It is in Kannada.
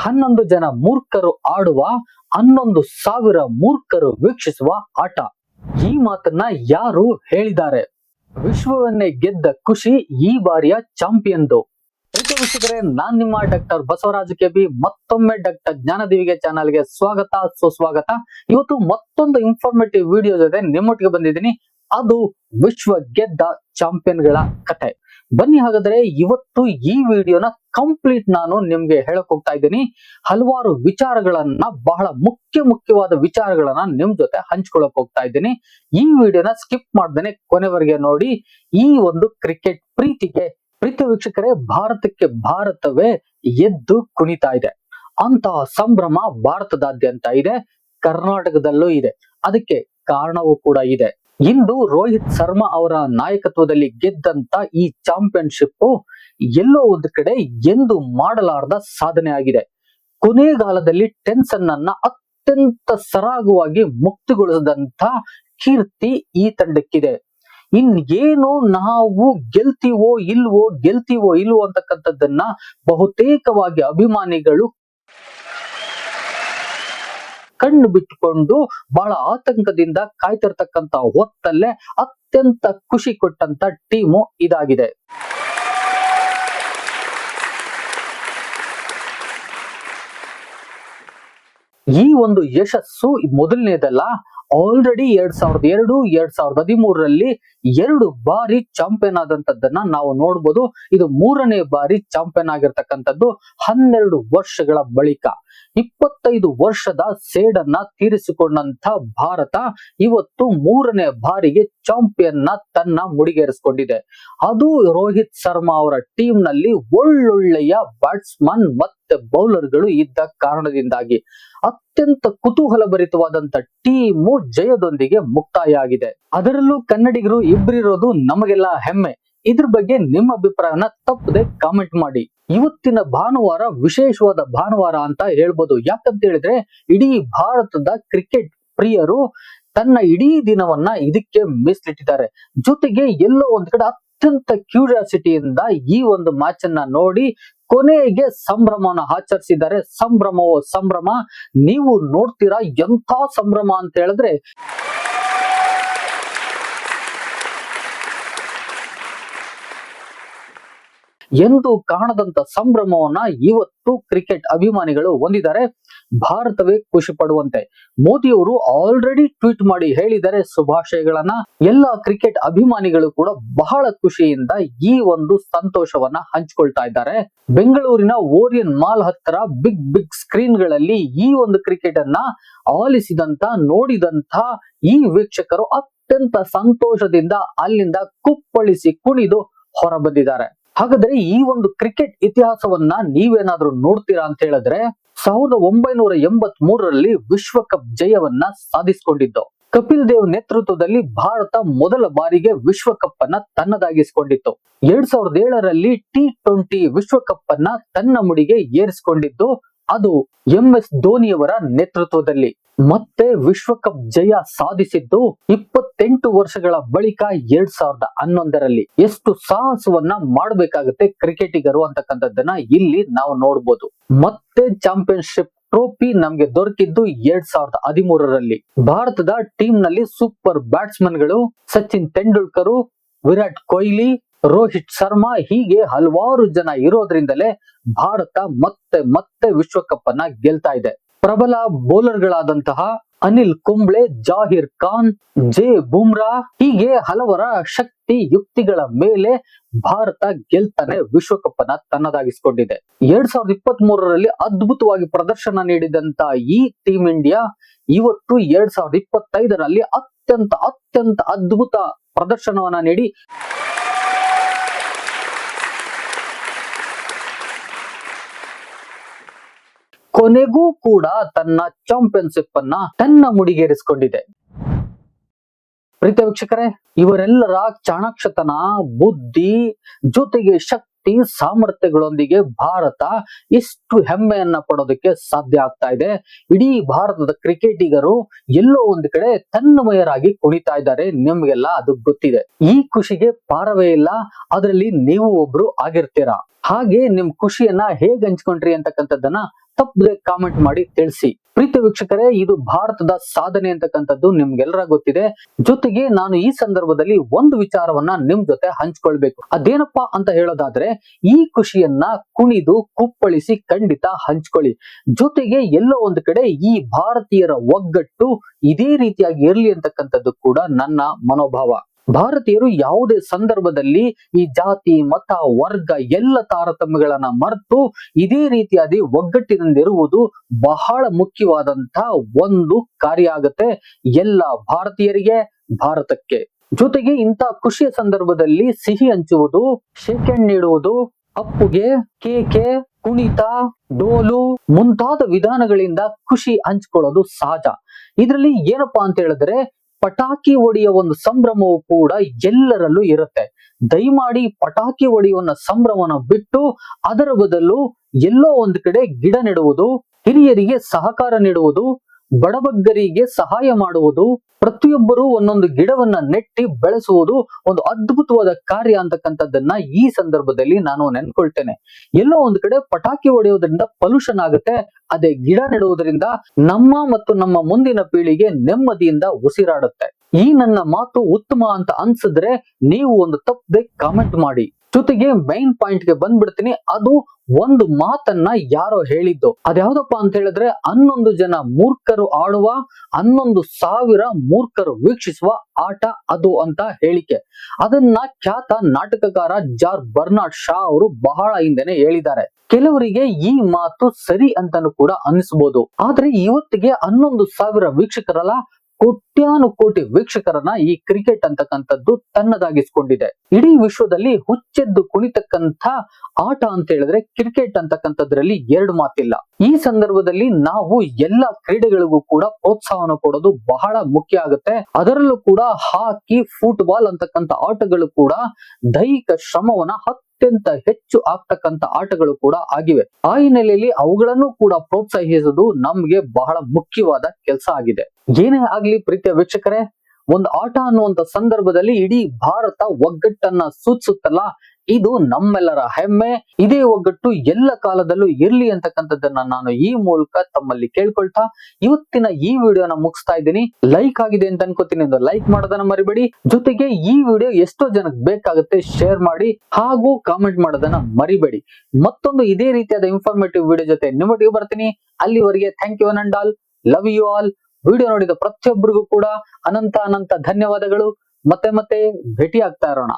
ಹನ್ನೊಂದು ಜನ ಮೂರ್ಖರು ಆಡುವ, ಹನ್ನೊಂದು ಸಾವಿರ ಮೂರ್ಖರು ವೀಕ್ಷಿಸುವ ಆಟ. ಈ ಮಾತನ್ನ ಯಾರು ಹೇಳಿದ್ದಾರೆ? ವಿಶ್ವವನ್ನೇ ಗೆದ್ದ ಖುಷಿ ಈ ಬಾರಿಯ ಚಾಂಪಿಯನ್ದು. ವೀಕ್ಷಕರೇ, ನಾನ್ ನಿಮ್ಮ ಡಾಕ್ಟರ್ ಬಸವರಾಜ ಕೆಬಿ. ಮತ್ತೊಮ್ಮೆ ಡಾಕ್ಟರ್ ಜ್ಞಾನದೇವಿಗೆ ಚಾನಲ್ಗೆ ಸ್ವಾಗತ, ಸುಸ್ವಾಗತ. ಇವತ್ತು ಮತ್ತೊಂದು ಇನ್ಫಾರ್ಮೇಟಿವ್ ವಿಡಿಯೋ ಜೊತೆ ನಿಮ್ಮೊಟ್ಟಿಗೆ ಬಂದಿದ್ದೀನಿ. ಅದು ವಿಶ್ವ ಗೆದ್ದ ಚಾಂಪಿಯನ್ಗಳ ಕಥೆ ಬನ್ನಿ ಹಾಗಾದ್ರೆ ಇವತ್ತು ಈ ವಿಡಿಯೋನ ಕಂಪ್ಲೀಟ್ ನಾನು ನಿಮ್ಗೆ ಹೇಳಕ್ ಹೋಗ್ತಾ ಇದ್ದೀನಿ. ಹಲವಾರು ವಿಚಾರಗಳನ್ನ, ಬಹಳ ಮುಖ್ಯ ಮುಖ್ಯವಾದ ವಿಚಾರಗಳನ್ನ ನಿಮ್ ಜೊತೆ ಹಂಚ್ಕೊಳಕ್ ಹೋಗ್ತಾ ಇದ್ದೀನಿ. ಈ ವಿಡಿಯೋನ ಸ್ಕಿಪ್ ಮಾಡ್ದೇನೆ ಕೊನೆವರೆಗೆ ನೋಡಿ. ಈ ಒಂದು ಕ್ರಿಕೆಟ್ ಪ್ರೀತಿಗೆ ಪ್ರೀತಿ ವೀಕ್ಷಕರೇ, ಭಾರತಕ್ಕೆ ಭಾರತವೇ ಎದ್ದು ಕುಣಿತಾ ಇದೆ. ಅಂತಹ ಸಂಭ್ರಮ ಭಾರತದಾದ್ಯಂತ ಇದೆ. ಕರ್ನಾಟಕದಲ್ಲೂ ಇದೆ. ಅದಕ್ಕೆ ಕಾರಣವೂ ಕೂಡ ಇದೆ. ಇಂದು ರೋಹಿತ್ ಶರ್ಮಾ ಅವರ ನಾಯಕತ್ವದಲ್ಲಿ ಗೆದ್ದಂತ ಈ ಚಾಂಪಿಯನ್ಶಿಪ್ ಎಲ್ಲೋ ಒಂದು ಕಡೆ ಎಂದು ಮಾಡಲಾರದ ಸಾಧನೆ ಆಗಿದೆ. ಕೊನೆಗಾಲದಲ್ಲಿ ಟೆನ್ಸನ್ ಅನ್ನ ಅತ್ಯಂತ ಸರಾಗವಾಗಿ ಮುಕ್ತಿಗೊಳಿಸಿದಂತ ಕೀರ್ತಿ ಈ ತಂಡಕ್ಕಿದೆ. ಇನ್ ಏನು ನಾವು ಗೆಲ್ತೀವೋ ಇಲ್ವೋ ಗೆಲ್ತೀವೋ ಇಲ್ವೋ ಅಂತಕ್ಕಂಥದ್ದನ್ನ ಬಹುತೇಕವಾಗಿ ಅಭಿಮಾನಿಗಳು ಕಣ್ಣು ಬಿಟ್ಟುಕೊಂಡು ಬಹಳ ಆತಂಕದಿಂದ ಕಾಯ್ತಿರ್ತಕ್ಕಂತ ಹೊತ್ತಲ್ಲೇ ಅತ್ಯಂತ ಖುಷಿ ಕೊಟ್ಟಂತ ಟೀಮು ಇದಾಗಿದೆ. ಈ ಒಂದು ಯಶಸ್ಸು ಮೊದಲನೇದಲ್ಲ ಆಲ್ರೆಡಿ ಎರಡ್ ಸಾವಿರದ ಎರಡು, ಎರಡ್ ಸಾವಿರದ ಹದಿಮೂರರಲ್ಲಿ ಎರಡು ಬಾರಿ ಚಾಂಪಿಯನ್ ಆದಂತದ್ದನ್ನ ನಾವು ನೋಡ್ಬೋದು. ಇದು ಮೂರನೇ ಬಾರಿ ಚಾಂಪಿಯನ್ ಆಗಿರ್ತಕ್ಕಂಥದ್ದು ಹನ್ನೆರಡು ವರ್ಷಗಳ ಬಳಿಕ. ಇಪ್ಪತ್ತೈದು ವರ್ಷದ ಸೇಡನ್ನ ತೀರಿಸಿಕೊಂಡಂತ ಭಾರತ ಇವತ್ತು ಮೂರನೇ ಬಾರಿಗೆ ಚಾಂಪಿಯನ್ನ ತನ್ನ ಮುಡಿಗೇರಿಸಿಕೊಂಡಿದೆ. ಅದು ರೋಹಿತ್ ಶರ್ಮಾ ಅವರ ಟೀಮ್ನಲ್ಲಿ ಒಳ್ಳೊಳ್ಳೆಯ ಬ್ಯಾಟ್ಸ್ಮನ್ ಮತ್ತೆ ಬೌಲರ್ಗಳು ಇದ್ದ ಕಾರಣದಿಂದಾಗಿ ಅತ್ಯಂತ ಕುತೂಹಲಭರಿತವಾದಂತ ಟೀಮು ಜಯದೊಂದಿಗೆ ಮುಕ್ತಾಯ ಆಗಿದೆ. ಅದರಲ್ಲೂ ಕನ್ನಡಿಗರು ಇಬ್ಬರಿರೋದು ನಮಗೆಲ್ಲ ಹೆಮ್ಮೆ. ಇದ್ರ ಬಗ್ಗೆ ನಿಮ್ಮ ಅಭಿಪ್ರಾಯನ ತಪ್ಪದೆ ಕಾಮೆಂಟ್ ಮಾಡಿ. ಇವತ್ತಿನ ಭಾನುವಾರ ವಿಶೇಷವಾದ ಭಾನುವಾರ ಅಂತ ಹೇಳ್ಬೋದು. ಯಾಕಂತ ಹೇಳಿದ್ರೆ ಇಡೀ ಭಾರತದ ಕ್ರಿಕೆಟ್ ಪ್ರಿಯರು ತನ್ನ ಇಡೀ ದಿನವನ್ನ ಇದಕ್ಕೆ ಮೀಸಲಿಟ್ಟಿದ್ದಾರೆ. ಜೊತೆಗೆ ಎಲ್ಲೋ ಒಂದ್ ಕಡೆ ಅತ್ಯಂತ ಕ್ಯೂರಿಯಾಸಿಟಿಯಿಂದ ಈ ಒಂದು ಮ್ಯಾಚ್ ಅನ್ನ ನೋಡಿ ಕೊನೆಗೆ ಸಂಭ್ರಮನ ಆಚರಿಸಿದ್ದಾರೆ. ಸಂಭ್ರಮವೋ ಸಂಭ್ರಮ? ನೀವು ನೋಡ್ತೀರಾ ಎಂಥ ಸಂಭ್ರಮ ಅಂತ ಹೇಳಿದ್ರೆ ಎಂದು ಕಾಣದಂತ ಸಂಭ್ರಮವನ್ನ ಇವತ್ತು ಕ್ರಿಕೆಟ್ ಅಭಿಮಾನಿಗಳು ಹೊಂದಿದ್ದಾರೆ. ಭಾರತವೇ ಖುಷಿ ಪಡುವಂತೆ. ಮೋದಿಯವರು ಆಲ್ರೆಡಿ ಟ್ವೀಟ್ ಮಾಡಿ ಹೇಳಿದ್ದಾರೆ ಶುಭಾಶಯಗಳನ್ನ. ಎಲ್ಲ ಕ್ರಿಕೆಟ್ ಅಭಿಮಾನಿಗಳು ಕೂಡ ಬಹಳ ಖುಷಿಯಿಂದ ಈ ಒಂದು ಸಂತೋಷವನ್ನ ಹಂಚಿಕೊಳ್ತಾ ಇದ್ದಾರೆ. ಬೆಂಗಳೂರಿನ ಓರಿಯನ್ ಮಾಲ್ ಹತ್ತಿರ ಬಿಗ್ ಬಿಗ್ ಸ್ಕ್ರೀನ್ಗಳಲ್ಲಿ ಈ ಒಂದು ಕ್ರಿಕೆಟ್ ಅನ್ನ ಆಲಿಸಿದಂತ, ನೋಡಿದಂತ ಈ ವೀಕ್ಷಕರು ಅತ್ಯಂತ ಸಂತೋಷದಿಂದ ಅಲ್ಲಿಂದ ಕುಪ್ಪಳಿಸಿ ಕುಣಿದು ಹೊರ ಬಂದಿದ್ದಾರೆ ಹಾಗಾದ್ರೆ ಈ ಒಂದು ಕ್ರಿಕೆಟ್ ಇತಿಹಾಸವನ್ನ ನೀವೇನಾದ್ರೂ ನೋಡ್ತೀರಾ ಅಂತ ಹೇಳಿದ್ರೆ, ಸಾವಿರದ ಒಂಬೈನೂರ ಎಂಬತ್ ಮೂರರಲ್ಲಿ ವಿಶ್ವಕಪ್ ಜಯವನ್ನ ಸಾಧಿಸಿಕೊಂಡಿದ್ದು. ಕಪಿಲ್ ದೇವ್ ನೇತೃತ್ವದಲ್ಲಿ ಭಾರತ ಮೊದಲ ಬಾರಿಗೆ ವಿಶ್ವಕಪ್ ಅನ್ನ ತನ್ನದಾಗಿಸಿಕೊಂಡಿತ್ತು. ಎರಡ್ ಸಾವಿರದ ಏಳರಲ್ಲಿ ಟಿ ಟ್ವೆಂಟಿ ವಿಶ್ವಕಪ್ ಅನ್ನ ತನ್ನ ಮುಡಿಗೆ ಏರಿಸಿಕೊಂಡಿದ್ದು ಅದು ಎಂ ಎಸ್ ಧೋನಿಯವರ ನೇತೃತ್ವದಲ್ಲಿ. ಮತ್ತೆ ವಿಶ್ವಕಪ್ ಜಯ ಸಾಧಿಸಿದ್ದು ಇಪ್ಪತ್ತೆಂಟು ವರ್ಷಗಳ ಬಳಿಕ ಎರಡ್ ಸಾವಿರದ ಹನ್ನೊಂದರಲ್ಲಿ. ಎಷ್ಟು ಸಾಹಸವನ್ನ ಮಾಡಬೇಕಾಗುತ್ತೆ ಕ್ರಿಕೆಟಿಗರು ಅಂತಕ್ಕಂಥದ್ದನ್ನ ಇಲ್ಲಿ ನಾವು ನೋಡ್ಬೋದು. ಮತ್ತೆ ಚಾಂಪಿಯನ್ಶಿಪ್ ಟ್ರೋಫಿ ನಮ್ಗೆ ದೊರಕಿದ್ದು ಎರಡ್ ಸಾವಿರದ ಹದಿಮೂರರಲ್ಲಿ. ಭಾರತದ ಟೀಮ್ನಲ್ಲಿ ಸೂಪರ್ ಬ್ಯಾಟ್ಸ್ಮನ್ಗಳು ಸಚಿನ್ ತೆಂಡೂಲ್ಕರ್ ವಿರಾಟ್ ಕೊಹ್ಲಿ ರೋಹಿತ್ ಶರ್ಮಾ ಹೀಗೆ ಹಲವಾರು ಜನ ಇರೋದ್ರಿಂದಲೇ ಭಾರತ ಮತ್ತೆ ಮತ್ತೆ ವಿಶ್ವಕಪ್ ಅನ್ನ ಗೆಲ್ತಾ ಇದೆ. ಪ್ರಬಲ ಬೌಲರ್ಗಳಾದಂತಹ ಅನಿಲ್ ಕುಂಬ್ಳೆ, ಜಾಹಿರ್ ಖಾನ್, ಜೆ ಬುಮ್ರಾ ಹೀಗೆ ಹಲವರ ಶಕ್ತಿ ಯುಕ್ತಿಗಳ ಮೇಲೆ ಭಾರತ ಗೆಲ್ತಾನೆ ವಿಶ್ವಕಪ್ ಅನ್ನ ತನ್ನದಾಗಿಸಿಕೊಂಡಿದೆ. ಎರಡ್ ಸಾವಿರದ ಇಪ್ಪತ್ತ್ ಮೂರರಲ್ಲಿ ಅದ್ಭುತವಾಗಿ ಪ್ರದರ್ಶನ ನೀಡಿದಂತ ಈ ಟೀಮ್ ಇಂಡಿಯಾ ಇವತ್ತು ಎರಡ್ ಸಾವಿರದ ಇಪ್ಪತ್ತೈದರಲ್ಲಿ ಅತ್ಯಂತ ಅತ್ಯಂತ ಅದ್ಭುತ ಪ್ರದರ್ಶನವನ್ನ ನೀಡಿ ಕೊನೆಗೂ ಕೂಡ ತನ್ನ ಚಾಂಪಿಯನ್ಶಿಪ್ ಅನ್ನ ತನ್ನ ಮುಡಿಗೇರಿಸಿಕೊಂಡಿದೆ. ಪ್ರೀತ ವೀಕ್ಷಕರೇ ಇವರೆಲ್ಲರ ಚಾಣಾಕ್ಷತನ ಬುದ್ಧಿ ಜೊತೆಗೆ ಶಕ್ತಿ ಸಾಮರ್ಥ್ಯಗಳೊಂದಿಗೆ ಭಾರತ ಇಷ್ಟು ಹೆಮ್ಮೆಯನ್ನ ಪಡೋದಕ್ಕೆ ಸಾಧ್ಯ ಆಗ್ತಾ ಇದೆ. ಇಡೀ ಭಾರತದ ಕ್ರಿಕೆಟಿಗರು ಎಲ್ಲೋ ಒಂದು ಕಡೆ ತನ್ನಮಯರಾಗಿ ಕುಣಿತಾ ಇದ್ದಾರೆ. ನಿಮ್ಗೆಲ್ಲ ಅದು ಗೊತ್ತಿದೆ. ಈ ಖುಷಿಗೆ ಪಾರವೇ ಇಲ್ಲ. ಅದರಲ್ಲಿ ನೀವು ಒಬ್ರು ಆಗಿರ್ತೀರಾ? ಹಾಗೆ ನಿಮ್ ಖುಷಿಯನ್ನ ಹೇಗ್ ಹಂಚ್ಕೊಂಡ್ರಿ ಅಂತಕ್ಕಂಥದ್ದನ್ನ ತಪ್ಪದೆ ಕಾಮೆಂಟ್ ಮಾಡಿ ತಿಳಿಸಿ. ಪ್ರೀತಿ ವೀಕ್ಷಕರೇ, ಇದು ಭಾರತದ ಸಾಧನೆ ಅಂತಕ್ಕಂಥದ್ದು ನಿಮ್ಗೆಲ್ಲರ ಗೊತ್ತಿದೆ. ಜೊತೆಗೆ ನಾನು ಈ ಸಂದರ್ಭದಲ್ಲಿ ಒಂದು ವಿಚಾರವನ್ನ ನಿಮ್ ಜೊತೆ ಹಂಚ್ಕೊಳ್ಬೇಕು. ಅದೇನಪ್ಪಾ ಅಂತ ಹೇಳೋದಾದ್ರೆ, ಈ ಖುಷಿಯನ್ನ ಕುಣಿದು ಕುಪ್ಪಳಿಸಿ ಖಂಡಿತ ಹಂಚ್ಕೊಳ್ಳಿ. ಜೊತೆಗೆ ಎಲ್ಲೋ ಒಂದು ಕಡೆ ಈ ಭಾರತೀಯರ ಒಗ್ಗಟ್ಟು ಇದೇ ರೀತಿಯಾಗಿ ಇರಲಿ ಅಂತಕ್ಕಂಥದ್ದು ಕೂಡ ನನ್ನ ಮನೋಭಾವ. ಭಾರತೀಯರು ಯಾವುದೇ ಸಂದರ್ಭದಲ್ಲಿ ಈ ಜಾತಿ, ಮತ, ವರ್ಗ ಎಲ್ಲ ತಾರತಮ್ಯಗಳನ್ನ ಮರೆತು ಇದೇ ರೀತಿಯಾಗಿ ಒಗ್ಗಟ್ಟಿನಿಂದಿರುವುದು ಬಹಳ ಮುಖ್ಯವಾದಂತ ಒಂದು ಕಾರ್ಯ ಆಗತ್ತೆ ಎಲ್ಲ ಭಾರತೀಯರಿಗೆ ಭಾರತಕ್ಕೆ. ಜೊತೆಗೆ ಇಂಥ ಖುಷಿಯ ಸಂದರ್ಭದಲ್ಲಿ ಸಿಹಿ ಹಂಚುವುದು, ಶೇಖರಣೆ ನೀಡುವುದು, ಅಪ್ಪುಗೆ, ಕೇಕೆ, ಕುಣಿತ, ಡೋಲು ಮುಂತಾದ ವಿಧಾನಗಳಿಂದ ಖುಷಿ ಹಂಚ್ಕೊಳ್ಳೋದು ಸಹಜ. ಇದರಲ್ಲಿ ಏನಪ್ಪಾ ಅಂತ ಹೇಳಿದ್ರೆ ಪಟಾಕಿ ಹೊಡೆಯ ಒಂದು ಸಂಭ್ರಮವು ಕೂಡ ಎಲ್ಲರಲ್ಲೂ ಇರುತ್ತೆ. ದಯಮಾಡಿ ಪಟಾಕಿ ಹೊಡೆಯುವ ಸಂಭ್ರಮನ ಬಿಟ್ಟು ಅದರ ಬದಲು ಎಲ್ಲೋ ಒಂದು ಕಡೆ ಗಿಡ ನೆಡುವುದು, ಹಿರಿಯರಿಗೆ ಸಹಕಾರ ನೀಡುವುದು ಬಡಬಗ್ಗರಿಗೆ ಸಹಾಯ ಮಾಡುವುದು, ಪ್ರತಿಯೊಬ್ಬರು ಒಂದೊಂದು ಗಿಡವನ್ನ ನೆಟ್ಟಿ ಬೆಳೆಸುವುದು ಒಂದು ಅದ್ಭುತವಾದ ಕಾರ್ಯ ಅಂತಕ್ಕಂಥದ್ದನ್ನ ಈ ಸಂದರ್ಭದಲ್ಲಿ ನಾನು ನೆನ್ಕೊಳ್ತೇನೆ. ಎಲ್ಲೋ ಒಂದು ಕಡೆ ಪಟಾಕಿ ಹೊಡೆಯೋದ್ರಿಂದ ಪೊಲ್ಯೂಷನ್ ಆಗುತ್ತೆ, ಅದೇ ಗಿಡ ನೆಡುವುದರಿಂದ ನಮ್ಮ ಮತ್ತು ನಮ್ಮ ಮುಂದಿನ ಪೀಳಿಗೆ ನೆಮ್ಮದಿಯಿಂದ ಉಸಿರಾಡುತ್ತೆ. ಈ ನನ್ನ ಮಾತು ಉತ್ತಮ ಅಂತ ಅನ್ಸಿದ್ರೆ ನೀವು ಒಂದು ತಪ್ಪದೆ ಕಾಮೆಂಟ್ ಮಾಡಿ. ಜೊತೆಗೆ ಮೈನ್ ಪಾಯಿಂಟ್ಗೆ ಬಂದ್ಬಿಡ್ತೀನಿ. ಅದು ಒಂದು ಮಾತನ್ನ ಯಾರೋ ಹೇಳಿದ್ದು. ಅದ್ಯಾವ್ದಪ್ಪ ಅಂತ ಹೇಳಿದ್ರೆ, ಹನ್ನೊಂದು ಜನ ಮೂರ್ಖರು ಆಡುವ, ಹನ್ನೊಂದು ಸಾವಿರ ಮೂರ್ಖರು ವೀಕ್ಷಿಸುವ ಆಟ ಅದು ಅಂತ ಹೇಳಿಕೆ. ಅದನ್ನ ಖ್ಯಾತ ನಾಟಕಕಾರ ಜಾರ್ ಬರ್ನಾಡ್ ಶಾ ಅವರು ಬಹಳ ಹಿಂದೆನೆ ಹೇಳಿದ್ದಾರೆ. ಕೆಲವರಿಗೆ ಈ ಮಾತು ಸರಿ ಅಂತಾನು ಕೂಡ ಅನ್ನಿಸ್ಬೋದು ಆದ್ರೆ ಇವತ್ತಿಗೆ ಹನ್ನೊಂದು ಸಾವಿರ ವೀಕ್ಷಕರಲ್ಲ ಕೋಟ್ಯಾನು ಕೋಟಿ ವೀಕ್ಷಕರನ್ನ ಈ ಕ್ರಿಕೆಟ್ ಅಂತಕ್ಕಂಥದ್ದು ತನ್ನದಾಗಿಸ್ಕೊಂಡಿದೆ. ಇಡೀ ವಿಶ್ವದಲ್ಲಿ ಹುಚ್ಚೆದ್ದು ಕುಣಿತಕ್ಕಂಥ ಆಟ ಅಂತ ಹೇಳಿದ್ರೆ ಕ್ರಿಕೆಟ್ ಅಂತಕ್ಕಂಥದ್ರಲ್ಲಿ ಎರಡು ಮಾತಿಲ್ಲ. ಈ ಸಂದರ್ಭದಲ್ಲಿ ನಾವು ಎಲ್ಲ ಕ್ರೀಡೆಗಳಿಗೂ ಕೂಡ ಪ್ರೋತ್ಸಾಹನ ಕೊಡೋದು ಬಹಳ ಮುಖ್ಯ ಆಗುತ್ತೆ. ಅದರಲ್ಲೂ ಕೂಡ ಹಾಕಿ, ಫುಟ್ಬಾಲ್ ಅಂತಕ್ಕಂಥ ಆಟಗಳು ಕೂಡ ದೈಹಿಕ ಶ್ರಮವನ್ನ ಅತ್ಯಂತ ಹೆಚ್ಚು ಆಗ್ತಕ್ಕಂತ ಆಟಗಳು ಕೂಡ ಆಗಿವೆ. ಆ ಹಿನ್ನೆಲೆಯಲ್ಲಿ ಅವುಗಳನ್ನು ಕೂಡ ಪ್ರೋತ್ಸಾಹಿಸುವುದು ನಮ್ಗೆ ಬಹಳ ಮುಖ್ಯವಾದ ಕೆಲಸ ಆಗಿದೆ. ಏನೇ ಆಗ್ಲಿ ಪ್ರೀತಿಯ ವೀಕ್ಷಕರೇ, ಒಂದು ಆಟ ಅನ್ನುವಂತ ಸಂದರ್ಭದಲ್ಲಿ ಇಡೀ ಭಾರತ ಒಗ್ಗಟ್ಟನ್ನ ಸೂಚಿಸುತ್ತಲ್ಲ ಇದು ನಮ್ಮೆಲ್ಲರ ಹೆಮ್ಮೆ. ಇದೇ ಒಗ್ಗಟ್ಟು ಎಲ್ಲ ಕಾಲದಲ್ಲೂ ಇರ್ಲಿ ಅಂತಕ್ಕಂಥದ್ದನ್ನ ನಾನು ಈ ಮೂಲಕ ತಮ್ಮಲ್ಲಿ ಕೇಳ್ಕೊಳ್ತಾ ಇವತ್ತಿನ ಈ ವಿಡಿಯೋನ ಮುಗಿಸ್ತಾ ಇದ್ದೀನಿ. ಲೈಕ್ ಆಗಿದೆ ಅಂತ ಅನ್ಕೋತೀನಿ. ಒಂದು ಲೈಕ್ ಮಾಡೋದನ್ನ ಮರಿಬೇಡಿ. ಜೊತೆಗೆ ಈ ವಿಡಿಯೋ ಎಷ್ಟೋ ಜನಕ್ಕೆ ಬೇಕಾಗುತ್ತೆ ಶೇರ್ ಮಾಡಿ ಹಾಗೂ ಕಾಮೆಂಟ್ ಮಾಡೋದನ್ನ ಮರಿಬೇಡಿ. ಮತ್ತೊಂದು ಇದೇ ರೀತಿಯಾದ ಇನ್ಫಾರ್ಮೇಟಿವ್ ವಿಡಿಯೋ ಜೊತೆ ನಿಮ್ಮೊಟ್ಟಿಗೆ ಬರ್ತೀನಿ. ಅಲ್ಲಿವರೆಗೆ thank you and all love you all video ನೋಡಿದ ಪ್ರತಿಯೊಬ್ಬರಿಗೂ ಕೂಡ ಅನಂತ ಅನಂತ ಧನ್ಯವಾದಗಳು. ಮತ್ತೆ ಮತ್ತೆ ಭೇಟಿ ಆಗ್ತಾ ಇರೋಣ.